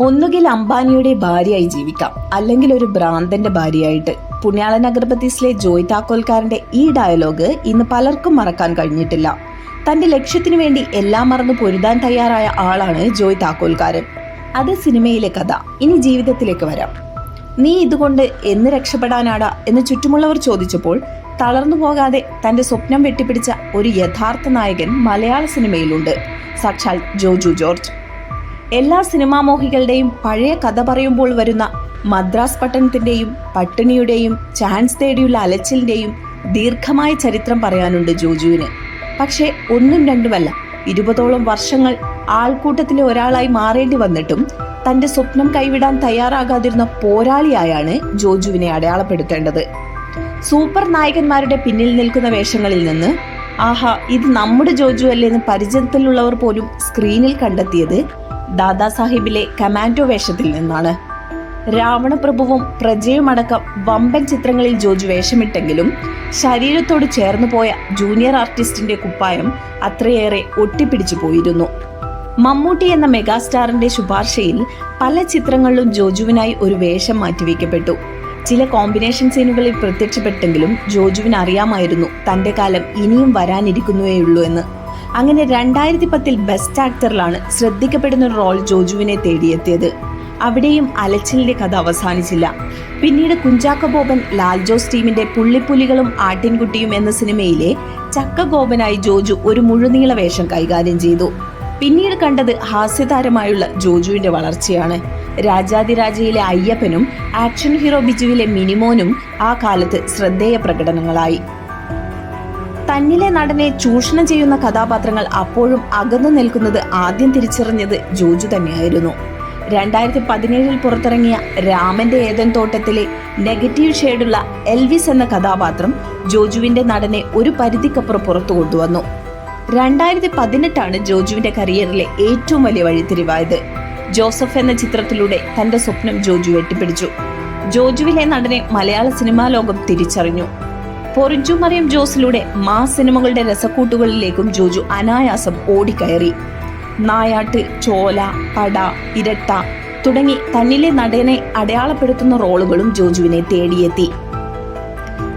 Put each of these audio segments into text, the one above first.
ഒന്നുകിൽ അംബാനിയുടെ ഭാര്യയായി ജീവിക്കാം അല്ലെങ്കിൽ ഒരു ഭ്രാന്തന്റെ ഭാര്യയായിട്ട്. പുണ്യാളൻ അഗർബത്തീസിലെ ജോയ് താക്കോൽക്കാരന്റെ ഈ ഡയലോഗ് ഇന്ന് പലർക്കും മറക്കാൻ കഴിഞ്ഞിട്ടില്ല. തന്റെ ലക്ഷ്യത്തിനു വേണ്ടി എല്ലാം മറന്നു പൊരുതാൻ തയ്യാറായ ആളാണ് ജോയ് താക്കോൽക്കാരൻ. അത് സിനിമയിലെ കഥ. ഇനി ജീവിതത്തിലേക്ക് വരാം. നീ ഇതുകൊണ്ട് എന്ന് രക്ഷപ്പെടാനാടാ? എന്ന് ചുറ്റുമുള്ളവർ ചോദിച്ചപ്പോൾ തളർന്നു പോകാതെ തന്റെ സ്വപ്നം വെട്ടിപ്പിടിച്ച ഒരു യഥാർത്ഥ നായകൻ മലയാള സിനിമയിലുണ്ട്. സാക്ഷാൽ ജോജു ജോർജ്. എല്ലാ സിനിമാമോഹികളുടെയും പഴയ കഥ പറയുമ്പോൾ വരുന്ന മദ്രാസ് പട്ടണത്തിന്റെയും പട്ടിണിയുടെയും ചാൻസ് തേടിയുള്ള അലച്ചിലിന്റെയും ദീർഘമായ ചരിത്രം പറയാനുണ്ട് ജോജുവിന്. പക്ഷേ ഒന്നും രണ്ടുമല്ല ഇരുപതോളം വർഷങ്ങൾ ആൾക്കൂട്ടത്തിലെ ഒരാളായി മാറേണ്ടി വന്നിട്ടും തന്റെ സ്വപ്നം കൈവിടാൻ തയ്യാറാകാതിരുന്ന പോരാളിയായാണ് ജോജുവിനെ അടയാളപ്പെടുത്തേണ്ടത്. സൂപ്പർ നായകന്മാരുടെ പിന്നിൽ നിൽക്കുന്ന വേഷങ്ങളിൽ നിന്ന് ആഹാ ഇത് നമ്മുടെ ജോജു അല്ലേ എന്ന് പരിചയത്തിലുള്ളവർ പോലും സ്ക്രീനിൽ കണ്ടെത്തിയത് ദാദാസാഹിബിലെ കമാൻഡോ വേഷത്തിൽ നിന്നാണ്. രാവണപ്രഭുവും പ്രജയുമടക്കം വമ്പൻ ചിത്രങ്ങളിൽ ജോജു വേഷമിട്ടെങ്കിലും ശരീരത്തോട് ചേർന്നു പോയ ജൂനിയർ ആർട്ടിസ്റ്റിന്റെ കുപ്പായം അത്രയേറെ ഒട്ടിപ്പിടിച്ചു പോയിരുന്നു. മമ്മൂട്ടി എന്ന മെഗാസ്റ്റാറിന്റെ ശുപാർശയിൽ പല ചിത്രങ്ങളിലും ജോജുവിനായി ഒരു വേഷം മാറ്റിവെക്കപ്പെട്ടു. ചില കോമ്പിനേഷൻ സീനുകളിൽ പ്രത്യക്ഷപ്പെട്ടെങ്കിലും ജോജുവിന് അറിയാമായിരുന്നു തന്റെ കാലം ഇനിയും വരാനിരിക്കുന്നുവേയുള്ളൂ എന്ന്. അങ്ങനെ രണ്ടായിരത്തി പത്തിൽ ബെസ്റ്റ് ആക്ടറിലാണ് ശ്രദ്ധിക്കപ്പെടുന്ന റോൾ ജോജുവിനെ തേടിയെത്തിയത്. അവിടെയും അലച്ചിലിന്റെ കഥ അവസാനിച്ചില്ല. പിന്നീട് കുഞ്ചാക്ക ബോബൻ ലാൽ ജോസ് ടീമിന്റെ പുള്ളിപ്പുലികളും ആട്ടിൻകുട്ടിയും എന്ന സിനിമയിലെ ചക്ക ഗോപനായി ജോജു ഒരു മുഴുനീള വേഷം കൈകാര്യം ചെയ്തു. പിന്നീട് കണ്ടത് ഹാസ്യതാരമായുള്ള ജോജുവിന്റെ വളർച്ചയാണ്. രാജാതിരാജയിലെ അയ്യപ്പനും ആക്ഷൻ ഹീറോ ബിജുവിലെ മിനിമോനും ആ കാലത്ത് ശ്രദ്ധേയ പ്രകടനങ്ങളായി. തന്നിലെ നടനെ ചൂഷണം ചെയ്യുന്ന കഥാപാത്രങ്ങൾ അപ്പോഴും അകന്നു നിൽക്കുന്നത് ആദ്യം തിരിച്ചറിഞ്ഞത് ജോജു തന്നെയായിരുന്നു. രണ്ടായിരത്തി പതിനേഴിൽ പുറത്തിറങ്ങിയ രാമന്റെ ഏതൻ തോട്ടത്തിലെ നെഗറ്റീവ് ഷെയ്ഡുള്ള എൽവിസ് എന്ന കഥാപാത്രം ജോജുവിന്റെ നടനെ ഒരു പരിധിക്കപ്പുറം പുറത്തു കൊണ്ടുവന്നു. രണ്ടായിരത്തി പതിനെട്ടാണ് ജോജുവിന്റെ കരിയറിലെ ഏറ്റവും വലിയ വഴിത്തിരിവായത്. ജോസഫ് എന്ന ചിത്രത്തിലൂടെ തന്റെ സ്വപ്നം ജോജു വെട്ടിപ്പിടിച്ചു. ജോജുവിലെ നടനെ മലയാള സിനിമാ ലോകം തിരിച്ചറിഞ്ഞു. പൊറിഞ്ചു മറിയം ജോസിലൂടെ മാ സിനിമകളുടെ രസക്കൂട്ടുകളിലേക്കും ജോജു അനായാസം ഓടിക്കയറി. നായാട്ട് ചോല പട ഇരട്ട തുടങ്ങി തന്നിലെ നടനെ അടയാളപ്പെടുത്തുന്ന റോളുകളും ജോജുവിനെ തേടിയെത്തി.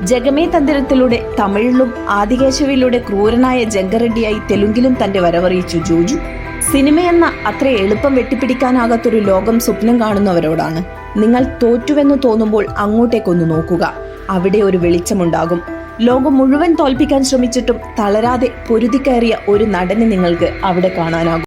ജഗമേ തന്ത്രത്തിലൂടെ തമിഴിലും ആദികേശവിലൂടെ ക്രൂരനായ ജങ്കറെഡ്ഡിയായി തെലുങ്കിലും തന്റെ വരവറിയിച്ചു ജോജു. സിനിമയെന്ന അത്ര എളുപ്പം വെട്ടിപ്പിടിക്കാനാകാത്തൊരു ലോകം സ്വപ്നം കാണുന്നവരോടാണ്. നിങ്ങൾ തോറ്റുവെന്ന് തോന്നുമ്പോൾ അങ്ങോട്ടേക്കൊന്ന് നോക്കുക. അവിടെ ഒരു വെളിച്ചമുണ്ടാകും. ലോകം മുഴുവൻ തോൽപ്പിക്കാൻ ശ്രമിച്ചിട്ടും തളരാതെ പൊരുതിക്കയറിയ ഒരു നടനെ നിങ്ങൾക്ക് അവിടെ കാണാനാകും.